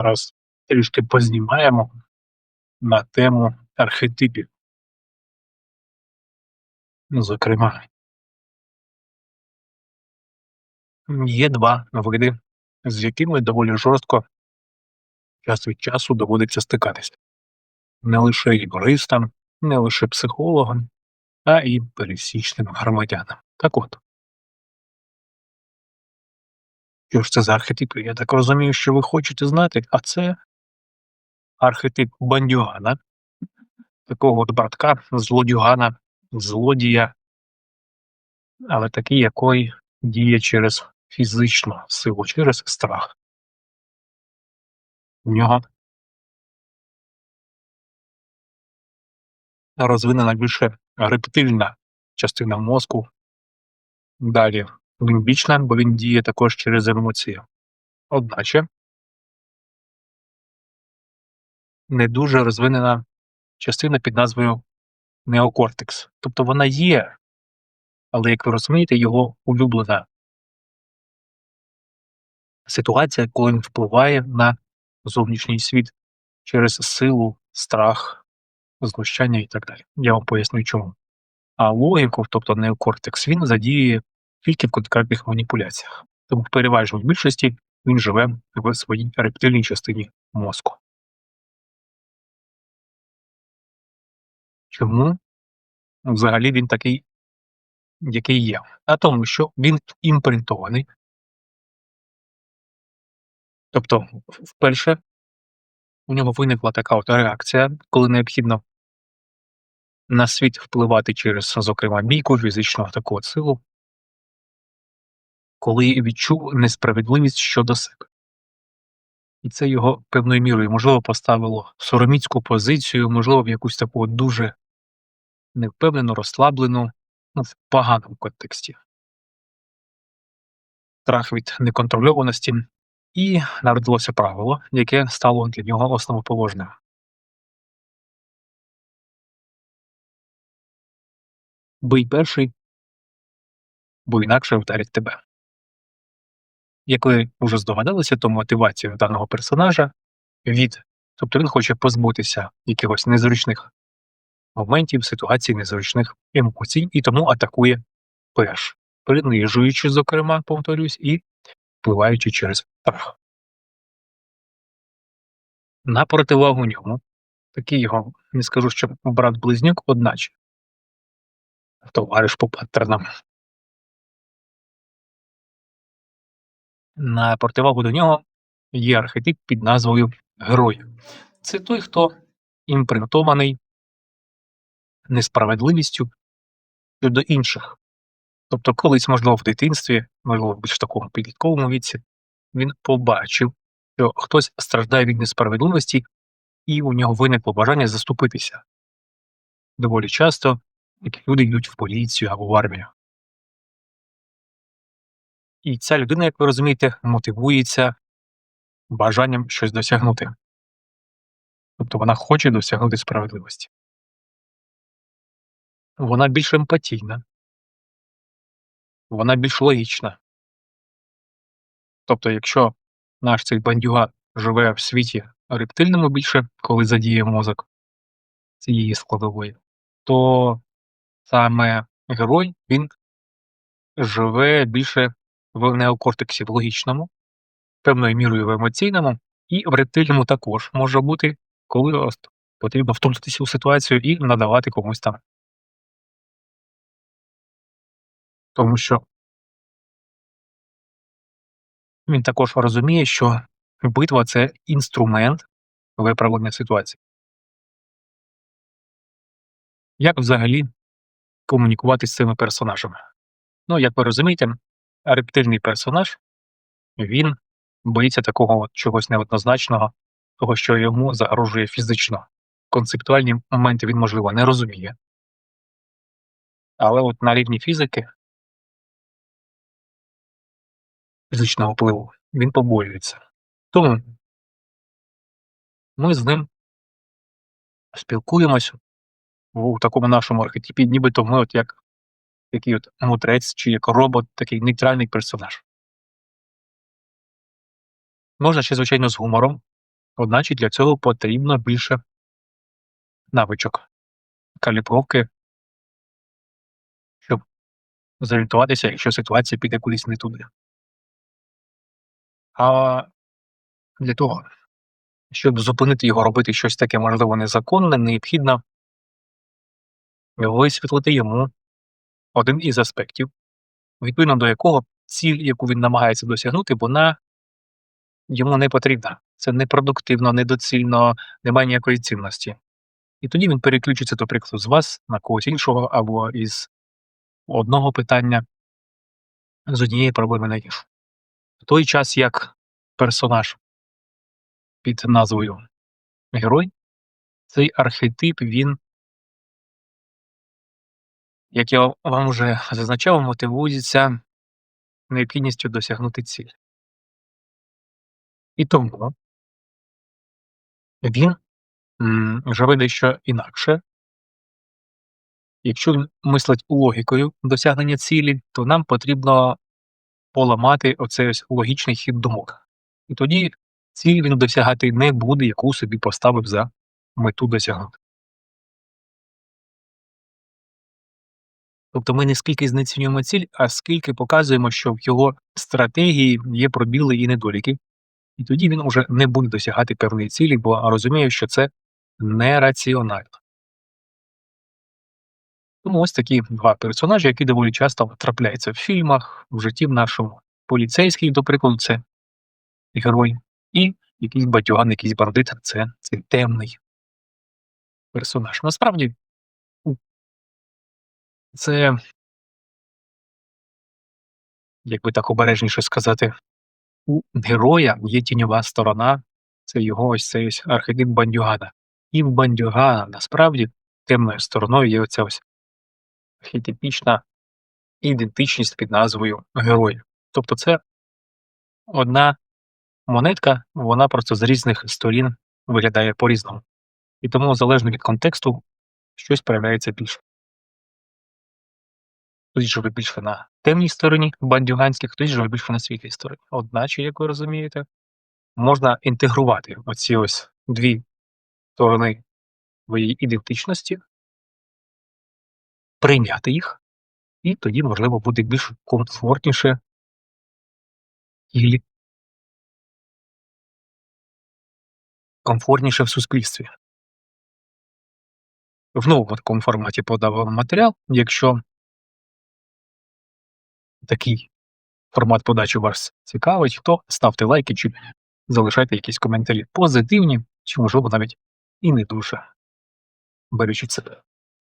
Зараз трішки познімаємо на тему архетипів. Ну, зокрема, є два види, з якими доволі жорстко час від часу доводиться стикатися. Не лише юристам, не лише психологам, а і пересічним громадянам. Так от. Що ж це за архетипи? Я так розумію, що ви хочете знати, а це архетип бандюгана, такого от братка, злодюгана, злодія, але такий, який діє через фізичну силу, через страх. В нього розвинена більше рептильна частина мозку, далі лімбічна, бо він діє також через емоції. Одначе не дуже розвинена частина під назвою неокортекс. Тобто вона є, але, як ви розумієте, його улюблена ситуація, коли він впливає на зовнішній світ через силу, страх, знущання і так далі. Я вам поясню чому. А логіку, тобто неокортекс, він задіює тільки в конкретних маніпуляціях. Тому в переважній більшості він живе в своїй рептильній частині мозку. Чому взагалі він такий, який є? А тому, що він імпринтований. Тобто, вперше у нього виникла така от реакція, коли необхідно на світ впливати через, зокрема, бійку, фізичну таку от силу, коли відчув несправедливість щодо себе. І це його певною мірою, можливо, поставило в сороміцьку позицію, можливо, в якусь таку дуже невпевнену, розслаблену, ну, в поганому контексті. Страх від неконтрольованості, і народилося правило, яке стало для нього основоположним. Бий перший, бо інакше вдарять тебе. Як ви вже здогадалися, то мотивація даного персонажа від, тобто він хоче позбутися якихось незручних моментів, ситуацій, незручних емоцій, і тому атакує перш, принижуючи, зокрема, повторюсь, і впливаючи через страх. На противагу ньому, такий його, не скажу, що брат-близнюк, одначе товариш по паттернам. На противагу до нього є архетип під назвою Герой. Це той, хто імпринтований несправедливістю щодо інших. Тобто, колись, можливо, в дитинстві, можливо, в такому підлітковому віці, він побачив, що хтось страждає від несправедливості, і у нього виникло бажання заступитися. Доволі часто такі люди йдуть в поліцію або в армію. І ця людина, як ви розумієте, мотивується бажанням щось досягнути. Тобто вона хоче досягнути справедливості. Вона більш емпатійна, вона більш логічна. Тобто, якщо наш цей бандюгат живе в світі рептильному більше, коли задіє мозок цієї складової, то саме герой він живе більше в неокортексі в логічному, певною мірою в емоційному, і в рептильному також може бути, коли потрібно втрутитися у ситуацію і надавати комусь там. Тому що він також розуміє, що битва це інструмент виправлення ситуації. Як взагалі комунікувати з цими персонажами? Ну, як ви розумієте, рептильний персонаж він боїться такого от чогось неоднозначного, того, що йому загрожує фізично. Концептуальні моменти він, можливо, не розуміє. Але от на рівні фізики фізичного впливу він побоюється. Тому ми з ним спілкуємося у такому нашому архетипі, нібито ми от як такий от мудрець чи як робот, такий нейтральний персонаж. Можна ще, звичайно, з гумором, Одначе для цього потрібно більше навичок, калібровки, щоб зорієнтуватися, якщо ситуація піде кудись не туди. А для того, щоб зупинити його робити щось таке, можливо, незаконне, необхідно висвітлити йому один із аспектів, відповідно до якого ціль, яку він намагається досягнути, вона йому не потрібна. Це непродуктивно, недоцільно, немає ніякої цінності. І тоді він переключиться, до прикладу, з вас на когось іншого або із одного питання з однієї проблеми на іншу. В той час як персонаж під назвою Герой, цей архетип, він, як я вам вже зазначав, мотивується необхідністю досягнути цілі. І тому він живе дещо інакше. Якщо мислить логікою досягнення цілі, то нам потрібно поламати оцей ось логічний хід думок. І тоді ціль він досягати не буде, яку собі поставив за мету досягнути. Тобто ми не скільки знецінюємо ціль, а скільки показуємо, що в його стратегії є пробіли і недоліки. І тоді він уже не буде досягати певної цілі, бо розуміє, що це нераціонально. Тому ось такі два персонажі, які доволі часто трапляються в фільмах, в житті в нашому. Поліцейський, до прикладу, це герой, і якийсь батюган, якийсь бандит це цей темний персонаж. Насправді це як би так обережніше сказати, у героя є тіньова сторона, це його ось цей ось архетип бандюгана. І в бандюгана насправді темною стороною є оця ось архетипічна ідентичність під назвою Герой. Тобто це одна монетка, вона просто з різних сторін виглядає по-різному. І тому, залежно від контексту, щось проявляється більше. Хтось живе більше на темній стороні бандюганських, хтось живе більше на світлій стороні. Одначе, як ви розумієте, можна інтегрувати оці ось дві сторони своєї ідентичності, прийняти їх, і тоді, можливо, буде більш комфортніше і комфортніше в суспільстві. В новому такому форматі подав матеріал. Якщо такий формат подачі вас цікавить, то ставте лайки чи залишайте якісь коментарі позитивні, чи, можливо, навіть і не дуже беручи себе.